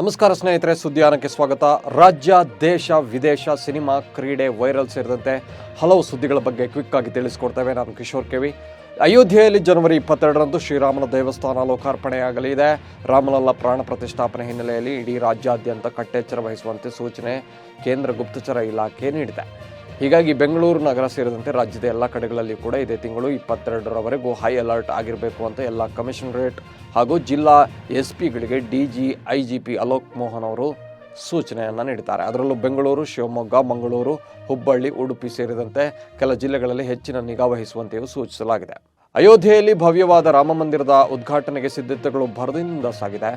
ನಮಸ್ಕಾರ ಸ್ನೇಹಿತರೆ, ಸುದ್ದಿಯಾನಕ್ಕೆ ಸ್ವಾಗತ. ರಾಜ್ಯ, ದೇಶ, ವಿದೇಶ ಸಿನಿಮಾ, ಕ್ರೀಡೆ, ವೈರಲ್ ಸೇರಿದಂತೆ ಹಲವು ಸುದ್ದಿಗಳ ಬಗ್ಗೆ ಕ್ವಿಕ್ ಆಗಿ ತಿಳಿಸ್ಕೊಡ್ತೇವೆ. ನಾನು ಕಿಶೋರ್ ಕೆವಿ ಅಯೋಧ್ಯೆಯಲ್ಲಿ ಜನವರಿ ಇಪ್ಪತ್ತೆರಡರಂದು ಶ್ರೀರಾಮನ ದೇವಸ್ಥಾನ ಲೋಕಾರ್ಪಣೆಯಾಗಲಿದೆ. ರಾಮಲಲ್ಲ ಪ್ರಾಣ ಪ್ರತಿಷ್ಠಾಪನೆ ಹಿನ್ನೆಲೆಯಲ್ಲಿ ಇಡೀ ರಾಜ್ಯಾದ್ಯಂತ ಕಟ್ಟೆಚ್ಚರ ವಹಿಸುವಂತೆ ಸೂಚನೆ ಕೇಂದ್ರ ಗುಪ್ತಚರ ಇಲಾಖೆ ನೀಡಿದೆ. ಹೀಗಾಗಿ ಬೆಂಗಳೂರು ನಗರ ಸೇರಿದಂತೆ ರಾಜ್ಯದ ಎಲ್ಲ ಕಡೆಗಳಲ್ಲಿ ಕೂಡ ಇದೇ ತಿಂಗಳು ಇಪ್ಪತ್ತೆರಡರವರೆಗೂ ಹೈ ಅಲರ್ಟ್ ಆಗಿರಬೇಕು ಅಂತ ಎಲ್ಲ ಕಮಿಷನರೇಟ್ ಹಾಗೂ ಜಿಲ್ಲಾ S ಪಿಗಳಿಗೆ D G I G P Alok Mohan ಅವರು ಸೂಚನೆಯನ್ನು ನೀಡಿದ್ದಾರೆ. ಅದರಲ್ಲೂ ಬೆಂಗಳೂರು, ಶಿವಮೊಗ್ಗ, ಮಂಗಳೂರು, ಹುಬ್ಬಳ್ಳಿ, ಉಡುಪಿ ಸೇರಿದಂತೆ ಕೆಲ ಜಿಲ್ಲೆಗಳಲ್ಲಿ ಹೆಚ್ಚಿನ ನಿಗಾ ವಹಿಸುವಂತೆಯೂ ಸೂಚಿಸಲಾಗಿದೆ. ಅಯೋಧ್ಯೆಯಲ್ಲಿ ಭವ್ಯವಾದ ರಾಮ ಮಂದಿರದ ಉದ್ಘಾಟನೆಗೆ ಸಿದ್ಧತೆಗಳು ಭರದಿಂದ ಸಾಗಿದೆ.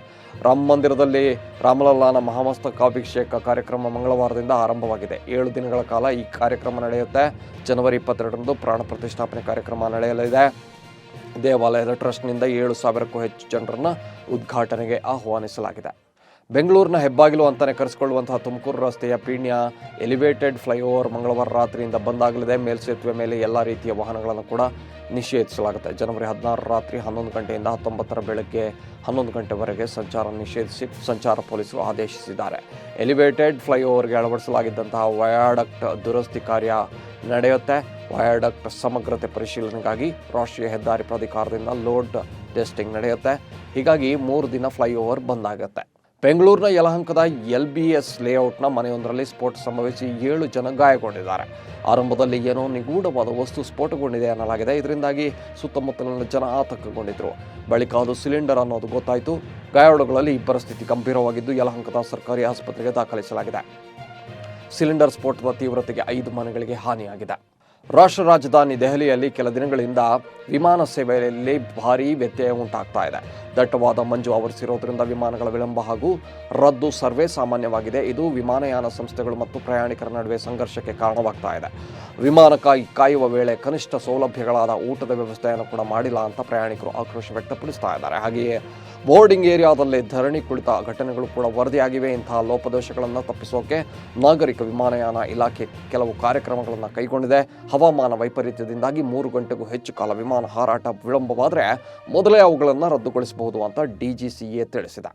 ರಾಮ ಮಂದಿರದಲ್ಲಿ ರಾಮಲಲ್ಲಾನ ಮಹಾಮಸ್ತಕಾಭಿಷೇಕ ಕಾರ್ಯಕ್ರಮ ಮಂಗಳವಾರದಿಂದ ಆರಂಭವಾಗಿದೆ. ಏಳು ದಿನಗಳ ಕಾಲ ಈ ಕಾರ್ಯಕ್ರಮ ನಡೆಯುತ್ತೆ. ಜನವರಿ ಇಪ್ಪತ್ತೆರಡರಂದು ಪ್ರಾಣ ಪ್ರತಿಷ್ಠಾಪನೆ ಕಾರ್ಯಕ್ರಮ ನಡೆಯಲಿದೆ. ದೇವಾಲಯದ ಟ್ರಸ್ಟ್ನಿಂದ ಏಳು ಸಾವಿರಕ್ಕೂ ಹೆಚ್ಚು ಜನರನ್ನು ಉದ್ಘಾಟನೆಗೆ ಆಹ್ವಾನಿಸಲಾಗಿದೆ. ಬೆಂಗಳೂರಿನ ಹೆಬ್ಬಾಗಿಲು ಅಂತಲೇ ಕರೆಸಿಕೊಳ್ಳುವಂತಹ ತುಮಕೂರು ರಸ್ತೆಯ ಪೀಣ್ಯ ಎಲಿವೇಟೆಡ್ ಫ್ಲೈಓವರ್ ಮಂಗಳವಾರ ರಾತ್ರಿಯಿಂದ ಬಂದಾಗಲಿದೆ ಮೇಲ್ಸೇತುವೆ ಮೇಲೆ ಎಲ್ಲ ರೀತಿಯ ವಾಹನಗಳನ್ನು ಕೂಡ ನಿಷೇಧಿಸಲಾಗುತ್ತೆ. ಜನವರಿ ಹದಿನಾರು ರಾತ್ರಿ ಹನ್ನೊಂದು ಗಂಟೆಯಿಂದ ಹತ್ತೊಂಬತ್ತರ ಬೆಳಗ್ಗೆ ಹನ್ನೊಂದು ಗಂಟೆವರೆಗೆ ಸಂಚಾರ ನಿಷೇಧಿಸಿ ಸಂಚಾರ ಪೊಲೀಸರು ಆದೇಶಿಸಿದ್ದಾರೆ. ಎಲಿವೇಟೆಡ್ ಫ್ಲೈಓವರ್ಗೆ ಅಳವಡಿಸಲಾಗಿದ್ದಂತಹ ವಯಾಡಕ್ಟ್ ದುರಸ್ತಿ ಕಾರ್ಯ ನಡೆಯುತ್ತೆ. ವಯಾಡಕ್ಟ್ ಸಮಗ್ರತೆ ಪರಿಶೀಲನೆಗಾಗಿ ರಾಷ್ಟ್ರೀಯ ಹೆದ್ದಾರಿ ಪ್ರಾಧಿಕಾರದಿಂದ ಲೋಡ್ ಟೆಸ್ಟಿಂಗ್ ನಡೆಯುತ್ತೆ. ಹೀಗಾಗಿ ಮೂರು ದಿನ ಫ್ಲೈಓವರ್ ಬಂದಾಗುತ್ತೆ ಬೆಂಗಳೂರಿನ ಯಲಹಂಕದ ಎಲ್ ಬಿ ಎಸ್ ಲೇಔಟ್ನ ಮನೆಯೊಂದರಲ್ಲಿ ಸ್ಫೋಟ ಸಂಭವಿಸಿ ಏಳು ಜನ ಗಾಯಗೊಂಡಿದ್ದಾರೆ. ಆರಂಭದಲ್ಲಿ ಏನೋ ನಿಗೂಢವಾದ ವಸ್ತು ಸ್ಫೋಟಗೊಂಡಿದೆ ಎನ್ನಲಾಗಿದೆ ಇದರಿಂದಾಗಿ ಸುತ್ತಮುತ್ತಲಿನ ಜನ ಆತಂಕಗೊಂಡಿದ್ದರು ಬಳಿಕ ಅದು ಸಿಲಿಂಡರ್ ಅನ್ನೋದು ಗೊತ್ತಾಯಿತು. ಗಾಯಾಳುಗಳಲ್ಲಿ ಇಬ್ಬರ ಸ್ಥಿತಿ ಗಂಭೀರವಾಗಿದ್ದು ಯಲಹಂಕದ ಸರ್ಕಾರಿ ಆಸ್ಪತ್ರೆಗೆ ದಾಖಲಿಸಲಾಗಿದೆ. ಸಿಲಿಂಡರ್ ಸ್ಫೋಟದ ತೀವ್ರತೆಗೆ ಐದು ಮನೆಗಳಿಗೆ ಹಾನಿಯಾಗಿದೆ. ರಾಷ್ಟ್ರ ರಾಜಧಾನಿ ದೆಹಲಿಯಲ್ಲಿ ಕೆಲ ದಿನಗಳಿಂದ ವಿಮಾನ ಸೇವೆಯಲ್ಲಿ ಭಾರೀ ವ್ಯತ್ಯಯ ಉಂಟಾಗ್ತಾ ಇದೆ. ದಟ್ಟವಾದ ಮಂಜು ಆವರಿಸಿರೋದ್ರಿಂದ ವಿಮಾನಗಳ ವಿಳಂಬ ಹಾಗೂ ರದ್ದು ಸರ್ವೇ ಸಾಮಾನ್ಯವಾಗಿದೆ. ಇದು ವಿಮಾನಯಾನ ಸಂಸ್ಥೆಗಳು ಮತ್ತು ಪ್ರಯಾಣಿಕರ ನಡುವೆ ಸಂಘರ್ಷಕ್ಕೆ ಕಾರಣವಾಗ್ತಾ ಇದೆ. ವಿಮಾನ ಕಾಯಿ ಕಾಯುವ ವೇಳೆ ಕನಿಷ್ಠ ಸೌಲಭ್ಯಗಳಾದ ಊಟದ ವ್ಯವಸ್ಥೆಯನ್ನು ಕೂಡ ಮಾಡಿಲ್ಲ ಅಂತ ಪ್ರಯಾಣಿಕರು ಆಕ್ರೋಶ ವ್ಯಕ್ತಪಡಿಸ್ತಾ ಇದ್ದಾರೆ. ಹಾಗೆಯೇ ಬೋರ್ಡಿಂಗ್ ಏರಿಯಾದಲ್ಲಿ ಧರಣಿ ಕುಳಿತ ಘಟನೆಗಳು ಕೂಡ ವರದಿಯಾಗಿವೆ. ಇಂತಹ ಲೋಪದೋಷಗಳನ್ನು ತಪ್ಪಿಸೋಕೆ ನಾಗರಿಕ ವಿಮಾನಯಾನ ಇಲಾಖೆ ಕೆಲವು ಕಾರ್ಯಕ್ರಮಗಳನ್ನು ಕೈಗೊಂಡಿದೆ. ಹವಾಮಾನ ವೈಪರೀತ್ಯದಿಂದಾಗಿ ಮೂರು ಗಂಟೆಗೂ ಹೆಚ್ಚು ಕಾಲ ವಿಮಾನ ಹಾರಾಟ ವಿಳಂಬವಾದರೆ ಮೊದಲೇ ಅವುಗಳನ್ನು ರದ್ದುಗೊಳಿಸಬಹುದು ಅಂತ ಡಿಜಿಸಿಎ ತಿಳಿಸಿದೆ.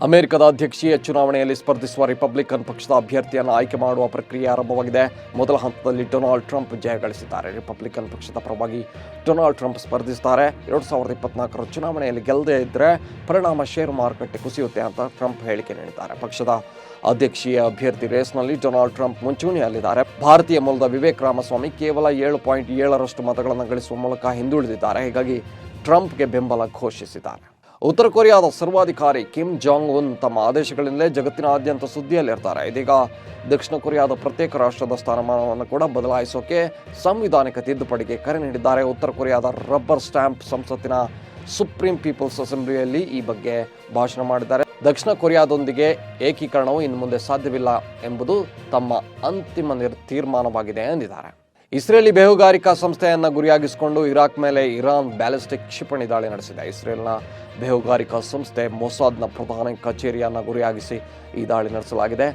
ಅಮೆರಿಕದ ಅಧ್ಯಕ್ಷೀಯ ಚುನಾವಣೆಯಲ್ಲಿ ಸ್ಪರ್ಧಿಸುವ ರಿಪಬ್ಲಿಕನ್ ಪಕ್ಷದ ಅಭ್ಯರ್ಥಿಯನ್ನು ಆಯ್ಕೆ ಮಾಡುವ ಪ್ರಕ್ರಿಯೆ ಆರಂಭವಾಗಿದೆ. ಮೊದಲ ಹಂತದಲ್ಲಿ ಡೊನಾಲ್ಡ್ ಟ್ರಂಪ್ ಜಯ ಗಳಿಸಿದ್ದಾರೆ. ರಿಪಬ್ಲಿಕನ್ ಪಕ್ಷದ ಪರವಾಗಿ ಡೊನಾಲ್ಡ್ ಟ್ರಂಪ್ ಸ್ಪರ್ಧಿಸುತ್ತಾರೆ ಎರಡು ಸಾವಿರದ ಇಪ್ಪತ್ನಾಲ್ಕರ ಚುನಾವಣೆಯಲ್ಲಿ ಗೆಲ್ಲದೇ ಇದ್ದರೆ ಪರಿಣಾಮ ಷೇರು ಮಾರುಕಟ್ಟೆ ಕುಸಿಯುತ್ತೆ ಅಂತ ಟ್ರಂಪ್ ಹೇಳಿಕೆ ನೀಡಿದ್ದಾರೆ. ಪಕ್ಷದ ಅಧ್ಯಕ್ಷೀಯ ಅಭ್ಯರ್ಥಿ ರೇಸ್ನಲ್ಲಿ ಡೊನಾಲ್ಡ್ ಟ್ರಂಪ್ ಮುಂಚೂಣಿಯಲ್ಲಿದ್ದಾರೆ. ಭಾರತೀಯ ಮೂಲದ ವಿವೇಕ್ ರಾಮಸ್ವಾಮಿ ಕೇವಲ ಏಳು ಪಾಯಿಂಟ್ ಏಳರಷ್ಟು ಮತಗಳನ್ನು ಗಳಿಸುವ ಮೂಲಕ ಹಿಂದುಳಿದಿದ್ದಾರೆ. ಹೀಗಾಗಿ ಟ್ರಂಪ್ಗೆ ಬೆಂಬಲ ಘೋಷಿಸಿದ್ದಾರೆ. ಉತ್ತರ ಕೊರಿಯಾದ ಸರ್ವಾಧಿಕಾರಿ ಕಿಮ್ ಜಾಂಗ್ ಉನ್ ತಮ್ಮ ಆದೇಶಗಳಿಂದಲೇ ಜಗತ್ತಿನಾದ್ಯಂತ ಸುದ್ದಿಯಲ್ಲಿರ್ತಾರೆ. ಇದೀಗ ದಕ್ಷಿಣ ಕೊರಿಯಾದ ಪ್ರತ್ಯೇಕ ರಾಷ್ಟ್ರದ ಸ್ಥಾನಮಾನವನ್ನು ಕೂಡ ಬದಲಾಯಿಸೋಕೆ ಸಂವಿಧಾನಿಕ ತಿದ್ದುಪಡಿಗೆ ಕರೆ ನೀಡಿದ್ದಾರೆ. ಉತ್ತರ ಕೊರಿಯಾದ ರಬ್ಬರ್ ಸ್ಟ್ಯಾಂಪ್ ಸಂಸತ್ತಿನ ಸುಪ್ರೀಂ ಪೀಪಲ್ಸ್ ಅಸೆಂಬ್ಲಿಯಲ್ಲಿ ಈ ಬಗ್ಗೆ ಭಾಷಣ ಮಾಡಿದ್ದಾರೆ. ದಕ್ಷಿಣ ಕೊರಿಯಾದೊಂದಿಗೆ ಏಕೀಕರಣವು ಇನ್ನು ಮುಂದೆ ಸಾಧ್ಯವಿಲ್ಲ ಎಂಬುದು ತಮ್ಮ ಅಂತಿಮ ನಿರ್ ತೀರ್ಮಾನವಾಗಿದೆ ಎಂದಿದ್ದಾರೆ. ಇಸ್ರೇಲಿ ಬೇಹುಗಾರಿಕಾ ಸಂಸ್ಥೆಯನ್ನು ಗುರಿಯಾಗಿಸಿಕೊಂಡು ಇರಾಕ್ ಮೇಲೆ ಇರಾನ್ ಬ್ಯಾಲಿಸ್ಟಿಕ್ ಕ್ಷಿಪಣಿ ದಾಳಿ ನಡೆಸಿದೆ. ಇಸ್ರೇಲ್ನ ಬೇಹುಗಾರಿಕಾ ಸಂಸ್ಥೆ ಮೊಸಾದ್ನ ಪ್ರಧಾನ ಕಚೇರಿಯನ್ನು ಗುರಿಯಾಗಿಸಿ ಈ ದಾಳಿ ನಡೆಸಲಾಗಿದೆ.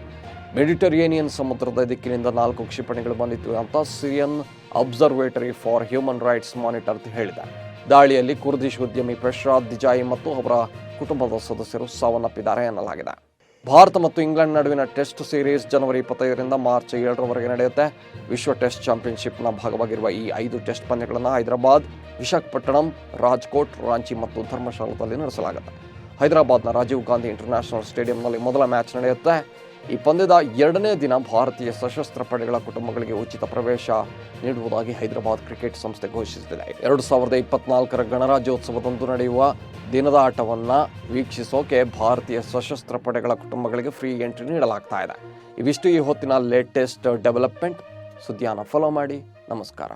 ಮೆಡಿಟರೇನಿಯನ್ ಸಮುದ್ರದ ದಿಕ್ಕಿನಿಂದ ನಾಲ್ಕು ಕ್ಷಿಪಣಿಗಳು ಬಂದಿತ್ತು ಅಂತ Syrian Observatory for Human Rights monitor ಹೇಳಿದೆ. ದಾಳಿಯಲ್ಲಿ ಕುರ್ದಿಶ್ ಉದ್ಯಮಿ ಪ್ರಶಾದ್ ದಿಜಾಯಿ ಮತ್ತು ಅವರ ಕುಟುಂಬದ ಸದಸ್ಯರು ಸಾವನ್ನಪ್ಪಿದ್ದಾರೆ ಎನ್ನಲಾಗಿದೆ. ಭಾರತ ಮತ್ತು ಇಂಗ್ಲೆಂಡ್ ನಡುವಿನ ಟೆಸ್ಟ್ ಸೀರೀಸ್ ಜನವರಿ ಇಪ್ಪತ್ತೈದರಿಂದ ಮಾರ್ಚ್ ಏಳರವರೆಗೆ ನಡೆಯುತ್ತೆ. ವಿಶ್ವ ಟೆಸ್ಟ್ ಚಾಂಪಿಯನ್ಶಿಪ್ನ ಭಾಗವಾಗಿರುವ ಈ ಐದು ಟೆಸ್ಟ್ ಪಂದ್ಯಗಳನ್ನು ಹೈದರಾಬಾದ್, ವಿಶಾಖಪಟ್ಟಣಂ, ರಾಜ್ಕೋಟ್, ರಾಂಚಿ ಮತ್ತು ಧರ್ಮಶಾಲಾದಲ್ಲಿ ನಡೆಸಲಾಗುತ್ತೆ. ಹೈದರಾಬಾದ್ನ ರಾಜೀವ್ ಗಾಂಧಿ ಇಂಟರ್ನ್ಯಾಷನಲ್ ಸ್ಟೇಡಿಯಂನಲ್ಲಿ ಮೊದಲ ಮ್ಯಾಚ್ ನಡೆಯುತ್ತೆ. ಈ ಪಂದ್ಯದ ಎರಡನೇ ದಿನ ಭಾರತೀಯ ಸಶಸ್ತ್ರ ಪಡೆಗಳ ಕುಟುಂಬಗಳಿಗೆ ಉಚಿತ ಪ್ರವೇಶ ನೀಡುವುದಾಗಿ ಹೈದರಾಬಾದ್ ಕ್ರಿಕೆಟ್ ಸಂಸ್ಥೆ ಘೋಷಿಸಿದೆ. ಎರಡು ಸಾವಿರದ ಇಪ್ಪತ್ನಾಲ್ಕರ ಗಣರಾಜ್ಯೋತ್ಸವದಂದು ನಡೆಯುವ ದಿನದ ಆಟವನ್ನು ವೀಕ್ಷಿಸೋಕೆ ಭಾರತೀಯ ಸಶಸ್ತ್ರ ಪಡೆಗಳ ಕುಟುಂಬಗಳಿಗೆ ಫ್ರೀ ಎಂಟ್ರಿ ನೀಡಲಾಗ್ತಾ ಇದೆ. ಇವಿಷ್ಟು ಈ ಹೊತ್ತಿನ ಲೇಟೆಸ್ಟ್ ಡೆವಲಪ್ಮೆಂಟ್ ಸುದ್ದಿಯನ್ನು ಫಾಲೋ ಮಾಡಿ. ನಮಸ್ಕಾರ.